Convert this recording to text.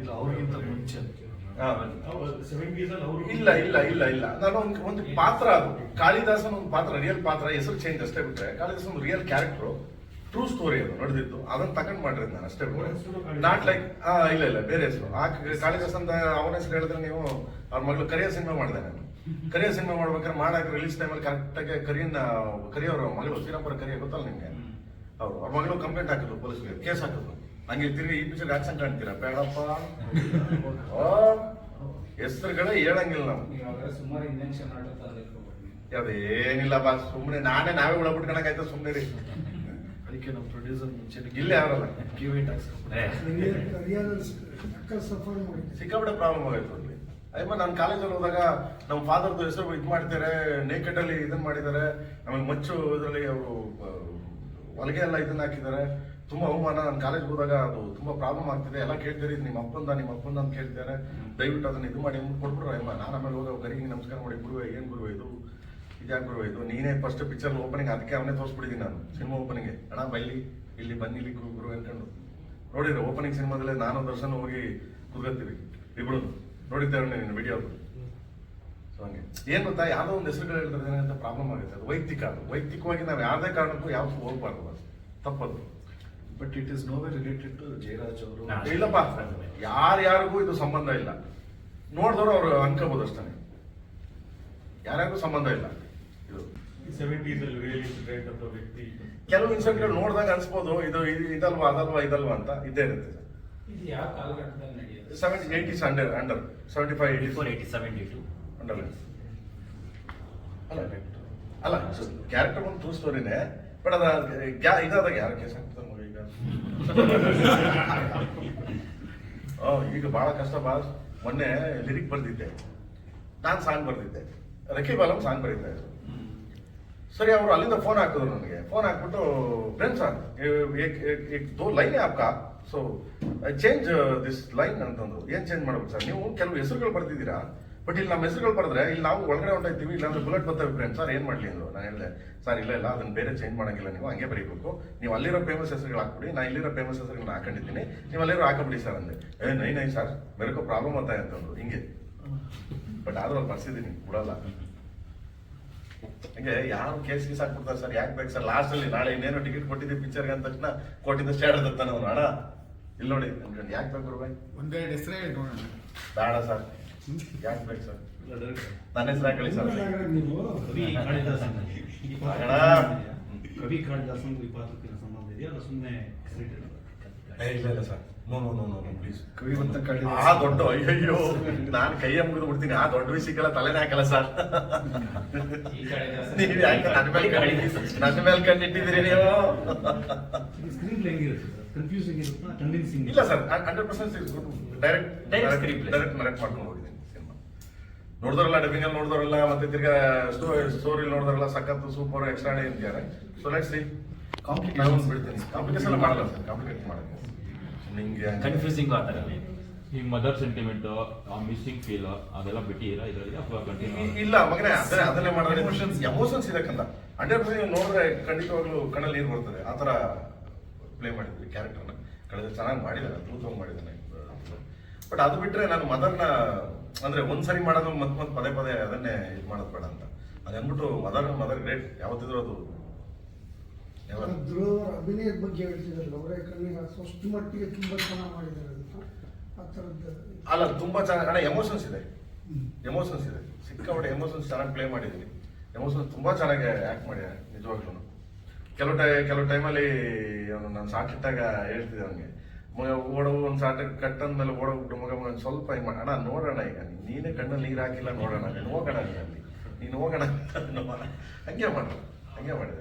ಇಲ್ಲ ಅವ್ರಿಗಿಂತ ಮುಂಚೆ ಇಲ್ಲ ಇಲ್ಲ ಇಲ್ಲ ಇಲ್ಲ. ನಾನು ಒಂದು ಒಂದು ಪಾತ್ರ ಅದು. ಕಾಳಿದಾಸನ ಒಂದು ಪಾತ್ರ ರಿಯಲ್ ಪಾತ್ರ. ಹೆಸರು ಚೇಂಜ್ ಅಷ್ಟೇ ಬಿಟ್ರೆ ಕಾಳಿದಾಸನ ಒಂದು ರಿಯಲ್ ಕ್ಯಾರೆಕ್ಟರ್ ಟ್ರೂ ಸ್ಟೋರಿ ಅದು ನಡೆದಿತ್ತು ಅದನ್ನ ತಕೊಂಡ್ ಮಾಡಿರೋದು ನಾನು ಅಷ್ಟೇ ನಾಟ್ ಲೈಕ್ ಆ ಇಲ್ಲ ಇಲ್ಲ ಬೇರೆ ಹೆಸರು. ಆ ಕಾಳಿದಾಸನ ಅಂತ ಅವನ ಹೆಸರು ಹೇಳಿದ್ರೆ ನೀವು ಅವ್ರ ಮಗಳು ಕರಿಯ ಸಿನಿಮಾ ಮಾಡಿದೆ ನಾನು ಕರಿಯ ಸಿನಿಮಾ ಮಾಡ್ಬೇಕಾದ್ರೆ ಮಾಡಾಕ ರಿಲೀಸ್ ಟೈಮಲ್ಲಿ ಕರೆಕ್ಟಾಗಿ ಕರಿಯನ್ನ ಕರಿಯವ್ರ ಮಗಳು ಶ್ರೀರಾಮಪುರ ಕರಿಯ ಗೊತ್ತಲ್ಲ ನಿಮಗೆ? ಅವ್ರು. ಅವ್ರ ಮಗಳು ಕಂಪ್ಲೇಂಟ್ ಹಾಕಿದ್ರು ಪೊಲೀಸ್ಗೆ. ಕೇಸ್ ಹಾಕಿದ್ರು. ಹಂಗೆ ತಿರುಗಿ ಈ ಪಿಕ್ಚರ್ ಆಕ್ಷನ್ ಕಾಣ್ತೀರಾ ಬೇಡಪ್ಪ. ಓ, ಹೆಸರುಗಳೇ ಹೇಳಂಗಿಲ್ಲ ನಾವು ಸುಮಾರು ಇಂಜೆಕ್ಷನ್ ಅದೇನಿಲ್ಲಪ್ಪ ಸುಮ್ಮನೆ ನಾನೇ ನಾವೇ ಉಳ ಬಿಟ್ಕೊಳಕಾಯ್ತು ಸುಮ್ಮನೆ ರೀ ಅದಕ್ಕೆ ನಮ್ಮ ಪ್ರೊಡ್ಯೂಸರ್ ಮುಂಚೆ ಇಲ್ಲೇ ಯಾರಲ್ಲ? ಮಾಡಿದ್ದೆ. ಸಿಕ್ಕಾಪಟ್ಟೆ ಪ್ರಾಬ್ಲಮ್ ಆಗಾಯ್ತು ಅಲ್ಲಿ. ಅಯ್ಯಮ್ಮ ನಾನು ಕಾಲೇಜಲ್ಲಿ ಹೋದಾಗ ನಮ್ಮ ಫಾದರ್ದು ಹೆಸರು ಇದು ಮಾಡ್ತಾರೆ ನೇಕೆಡ್ ಅಲ್ಲಿ ಇದನ್ನ ಮಾಡಿದ್ದಾರೆ. ಆಮೇಲೆ ಮಚ್ಚು ಇದರಲ್ಲಿ ಅವರು ಹೊಲಿಗೆ ಎಲ್ಲ ಇದನ್ನ ಹಾಕಿದ್ದಾರೆ. ತುಂಬಾ ಅವಮಾನ. ನಾನು ಕಾಲೇಜ್ ಹೋದಾಗ ಅದು ತುಂಬಾ ಪ್ರಾಬ್ಲಮ್ ಆಗ್ತಿದೆ. ಎಲ್ಲ ಕೇಳ್ತೀರಿ ನಿಮ್ಮ ಅಪ್ಪಂದ ನಿಮ್ಮ ಅಪ್ಪಂದ ಅಂತ ಕೇಳ್ತಾರೆ ದಯವಿಟ್ಟು ಅದನ್ನ ಇದು ಮಾಡಿ ಮುಂದೆ ಕೊಟ್ಬಿಡ್ರು ಅಯ್ಯಮ್ಮ ನಾನು ಆಮೇಲೆ ಹೋದಾಗ ಗರಿಗೆ ನಮಸ್ಕಾರ ಮಾಡಿ ಗುರು ಏನು ಗುರು ಇದು? ಇದ್ಯಾಕೆ ಗುರುವೆ ಇದು? ನೀನೇ ಫಸ್ಟ್ ಪಿಕ್ಚರ್ ಓಪನಿಂಗ್ ಅದಕ್ಕೆ ಅವನೇ ತೋರಿಸ್ಬಿಟ್ಟಿದ್ದೀನಿ ನಾನು ಸಿನಿಮಾ ಓಪನಿಂಗ್ ಅಣ್ಣ, ಬೈಲಿ, ಇಲ್ಲಿ ಬನ್ನಿ, ಇಲ್ಲಿ ಗುರು ಗುರು ಅನ್ಕೊಂಡು ನೋಡಿದ್ರೆ ಓಪನಿಂಗ್ ಸಿನಿಮಾದಲ್ಲೇ ನಾನು ದರ್ಶನ ಹೋಗಿ ಕುದ್ಕೊತೀವಿ ಇಬ್ರು ನೋಡಿದ್ದೇವೆ ನೀನು ವಿಡಿಯೋ ಸೊ ಹಂಗೆ. ಏನು ಗೊತ್ತಾ, ಯಾವುದೋ ಒಂದು ಹೆಸರುಗಳು ಹೇಳಿದ್ರೆ ಅಂತ ಪ್ರಾಬ್ಲಮ್ ಆಗುತ್ತೆ. ಅದು ವೈಯಕ್ತಿಕ ಅದು. ವೈಯಕ್ತಿಕವಾಗಿ ನಾವು ಯಾವುದೇ ಕಾರಣಕ್ಕೂ ಯಾವ್ದು ಹೋಗ್ಬಾರ್ದು ಅದು. ತಪ್ಪದು. But it is no way related to Jayaraj ಅವರು. ಇಲ್ಲಪ್ಪ ಯಾರ್ಯಾರಿಗೂ ಇದು ಸಂಬಂಧ ಇಲ್ಲ. ನೋಡಿದವರು ಅವರು ಅನ್ಕೋಬಹುದು ಅಷ್ಟೇ ಯಾರ್ಯಾರಿಗೂ ಸಂಬಂಧ ಇಲ್ಲ. ಇದು. ಕೆಲವು ಇನ್ಸಿಡೆಂಟ್ಗಳು ನೋಡಿದಾಗ ಅನ್ಸ್ಬೋದು ಇದು ಇದು ಇದಲ್ವಾ ಅದಲ್ವಾ ಇದಲ್ವಾ ಅಂತ ಇದ್ದೇ ಇರುತ್ತೆ. Seventy eighties under under seventy five four eighty seventy two under ಅಲ್ಲ ಅಲ್ಲ ಕ್ಯಾರೆಕ್ಟರ್ ಒಂದು ಟ್ರೂ ಸ್ಟೋರಿನೇ ಬಟ್ ಅದ ಇದಾದಾಗ ಯಾರು ಕೇಸ್ ಆಗ್ತದೆ? ಈಗ ಭಾಳ ಕಷ್ಟ ಬಾ ಮೊನ್ನೆ ಲಿರಿಕ್ ಬರೆದಿದ್ದೆ. ನಾನು ಸಾಂಗ್ ಬರೆದಿದ್ದೆ. ರಕೀಬ್ ಅಲಂ ಸಾಂಗ್ ಬರೀತಾ ಇದ್ರು. ಸರಿ, ಅವರು ಅಲ್ಲಿಂದ ಫೋನ್ ಹಾಕಿದ್ರು ನನಗೆ. ಫೋನ್ ಹಾಕ್ಬಿಟ್ಟು ಫ್ರೆಂಡ್ ಸರ್ ದೋ ಲೈನ್ ಆಪ್ಕಾ ಸೊ ಚೇಂಜ್ ದಿಸ್ ಲೈನ್ ಅಂತಂದ್ರು. ಏನ್ ಚೇಂಜ್ ಮಾಡ್ಬೇಕು ಸರ್ ನೀವು ಕೆಲವು ಹೆಸರುಗಳು ಬರ್ತಿದ್ದೀರಾ ಬಟ್ ಇಲ್ಲಿ ನಮ್ಮ ಹೆಸರುಗಳು ಬರೆದ್ರೆ ಇಲ್ಲಿ ನಾವು ಒಳಗಡೆ ಹೊಂಟಾಯ್ತೀವಿ ಇಲ್ಲ ಅಂದ್ರೆ ಬುಲೆಟ್ ಬರ್ತವೆ ಫ್ರೆಂಡ್ ಸರ್ ಏನು ಮಾಡ್ಲಿ ಅಂದ್ರು? ನಾನು ಹೇಳಿದೆ ಸರ್ ಇಲ್ಲ ಇಲ್ಲ ಅದನ್ನ ಬೇರೆ ಚೇಂಜ್ ಮಾಡಂಗಿಲ್ಲ. ನೀವು ಹಂಗೆ ಬರೀಬೇಕು. ನೀವು ಅಲ್ಲಿರೋ ಫೇಮಸ್ ಹೆಸರುಗಳು ಹಾಕ್ಬಿಡಿ ನಾನು ಇಲ್ಲಿರೋ ಫೇಮಸ್ ಹೆಸರುಗಳನ್ನ ಹಾಕೊಂಡಿದ್ದೀನಿ. ನೀವು ಅಲ್ಲಿರೋ ಹಾಕಬಿಡಿ ಸರ್ ಅಂದೆ. ಏ ನೈ ನೈ ಸರ್ ಬೇರೆಕೋ ಪ್ರಾಬ್ಲಮ್ ಅಂತ ಅಂತಂದ್ರು ಹಿಂಗೆ. ಬಟ್ ಆದ್ರೂ ಅಲ್ಲಿ ಬರ್ಸಿದ್ದೀನಿ ಬಿಡಲ್ಲ. ಹಂಗೆ ಯಾರು ಕೇಸ್ ಗೀಸ್ ಹಾಕ್ಬಿಡ್ತಾರೆ ಸರ್ ಯಾಕೆ ಬೇಕು ಸರ್? ಲಾಸ್ಟ್ ಅಲ್ಲಿ ನಾಳೆ ಇನ್ನೇನು ಟಿಕೆಟ್ ಕೊಟ್ಟಿದ್ದೆ ಪಿಕ್ಚರ್ಗೆ ಅಂದ ತಕ್ಷಣ ಕೊಟ್ಟಿದ್ದ ಸ್ಟ್ಯಾಂಡ್ ಅಂತ ಅವ್ನು ಅಣ್ಣ. ಇಲ್ಲಿ ನೋಡಿ ಅನ್ಕೊಂಡು ಯಾಕೆ ಬೇಕು ಬಾಯ್ ಒಂದೆರಡು ಹೆಸರೇ ಬೇಡ ಸರ್. ಯಾಕೆ ಬೇಕು ಸರ್ ನನ್ನ ಹೆಸರು ಹಾಕಳಿ ಸರ್. ನೀವು ಕವಿ ಕಾಳಿದಾಸನ್. ಈ. ಕವಿ ಪಾತ್ರಕ್ಕೆ ಸಂಬಂಧ ಇದೆಯಾ? ಸುಮ್ಮನೆ ಏ, ಇಲ್ಲ ಇಲ್ಲ sir. No no no no please ಕವಿವಂತ ಆ ಕಾಳಿದಾಸ ದೊಡ್ಡ ಅಯ್ಯಯ್ಯೋ ನಾನು ಕೈಯ ಮುಗಿದು ಬಿಡ್ತೀನಿ. ಆ ದೊಡ್ಡ ವಿಷಯಕ್ಕೆಲ್ಲ ತಲೆನೇ ಹಾಕಲ್ಲ ಸರ್. ನೀವು ಯಾಕೆ ನನ್ನ ಮೇಲೆ ಕಣ್ಣು- ನನ್ನ ಮೇಲೆ ಕಣ್ಣಿಟ್ಟಿದ್ದೀರಿ ನೀವು? ಸ್ಕ್ರೀನ್ ಪ್ಲೇ ಹೆಂಗಿರುತ್ತೆ ಸರ್? ಕನ್ಫ್ಯೂಸಿಂಗ್ ಇರುತ್ತಾ? ಕನ್ವಿನ್ಸಿಂಗ್ ಇಲ್ಲ sir hundred percent direct Direct screenplay. Direct narrate ಮಾಡ್ಕೊಂಡು ನೋಡಿದವರೆಲ್ಲ ಡಬ್ಬಿಂಗ್ ಅಲ್ಲಿ ನೋಡಿದ್ರಲ್ಲ ಮತ್ತೆ ತಿರ್ಗಾ ಸ್ಟೋರಿ ನೋಡಿದ್ರಲ್ಲ ಸಖತ್ ಸೂಪರ್ ಎಕ್ಸ್ಟ್ರಾ ಇದ್ದಾರೆ ಸೊ ಲೆಟ್ ಸಿ ನಾನು ಬಿಡ್ತೀನಿ. ಕಾಂಪ್ಲಿಕೇಶನ್ ಮಾಡಲ್ಲ ಸರ್. ಕಾಂಪ್ಲಿಕೇಟ್ ಮಾಡಲ್ಲ ನಿಮಗೆ ಕನ್ಫ್ಯೂಸಿಂಗ್ ಆ ಥರ ಈ ಮದರ್ ಸೆಂಟಿಮೆಂಟ್ ಆ ಮಿಸ್ಸಿಂಗ್ ಫೀಲ್ ಅದೆಲ್ಲ ಬಿಟ್ಟಿರಾ ಇದರಲ್ಲಿ ಅಥವಾ ಕಂಟಿನ್ಯೂ ಇಲ್ಲ ಮಗನೇ ಅದನ್ನೇ ಅದನ್ನೇ ಮಾಡಿದ್ರೆ ಎಮೋಷನ್ಸ್ ಎಮೋಷನ್ಸ್ ಇದಕ್ಕಂತ ಹಂಡ್ರೆಡ್ ಪರ್ಸೆಂಟ್ ನೋಡಿದ್ರೆ ಖಂಡಿತವಾಗ್ಲೂ ಕಣ್ಣಲ್ಲಿ ನೀರು ಬರ್ತದೆ. ಆ ಥರ ಪ್ಲೇ ಮಾಡಿದ್ವಿ ಕ್ಯಾರೆಕ್ಟರ್ನ ಕಳೆದ ಚೆನ್ನಾಗಿ ಮಾಡಿದ್ದಾರೆ ಅದ್ಭುತವಾಗಿ ಮಾಡಿದ್ದಾನೆ. ಬಟ್ ಅದು ಬಿಟ್ರೆ ನಾನು ಮದರ್ನ ಅಂದ್ರೆ ಒಂದ್ಸರಿ ಮಾಡೋದು ಮತ್ತೆ ಮತ್ತೆ ಪದೇ ಪದೇ ಅದನ್ನೇ ಇದು ಮಾಡೋದು ಬೇಡ ಅಂತ. ಅದು ಅಂದ್ಬಿಟ್ಟು ಮದರ್ ಮದರ್ ಗ್ರೇಟ್ ಯಾವತ್ತಿದ್ರು ಅದು. ಧ್ರುವರ ಅಭಿನಯದ ಬಗ್ಗೆ ಹೇಳ್ತಿದ್ರಲ್ಲ ಅವರೇ ಕಣ್ಣಿಗೆ ಅಷ್ಟು ಮಟ್ಟಿಗೆ ತುಂಬಾ ಚೆನ್ನಾಗಿ ಮಾಡಿದ್ದಾರೆ ಆ ಥರದ್ದು ಅಲ್ಲ ತುಂಬಾ ಚೆನ್ನಾಗಿ ಅಣ್ಣ ಎಮೋಷನ್ಸ್ ಇದೆ. ಎಮೋಷನ್ಸ್ ಇದೆ. ಸಿಕ್ಕಾಪಟ್ಟೆ ಎಮೋಷನ್ಸ್ ಚೆನ್ನಾಗಿ ಪ್ಲೇ ಮಾಡಿದ್ದೀನಿ ಎಮೋಷನ್ಸ್ ತುಂಬಾ ಚೆನ್ನಾಗಿ ಆಕ್ಟ್ ಮಾಡಿ ನಿಜವಾಗ್ಲೂ ಕೆಲವು ಟೈ ಕೆಲವು ಟೈಮಲ್ಲಿ ಅವನು ನಾನು ಸಾಕಿಟ್ಟಾಗ ಹೇಳ್ತಿದ್ದೆ ಅವನಿಗೆ. ಮಗ ಓಡೋ ಒಂದು ಸಾಟ ಕಟ್ ಮೇಲೆ ಓಡೋಗ್ಬಿಟ್ಟು ಮಗ ಮಗ ಸ್ವಲ್ಪ ಹಿಂಗೆ ಅಣ್ಣ ನೋಡೋಣ ಈಗ. ನೀನೇ ಕಣ್ಣಲ್ಲಿ ನೀರು ಹಾಕಿಲ್ಲ ನೋಡೋಣ ನೀನು ಹೋಗೋಣ ನೀನು ಅಲ್ಲಿ. ನೀನು ಹೋಗೋಣ ಹಂಗೆ ಮಾಡ. ಹಂಗೆ ಮಾಡಿದೆ.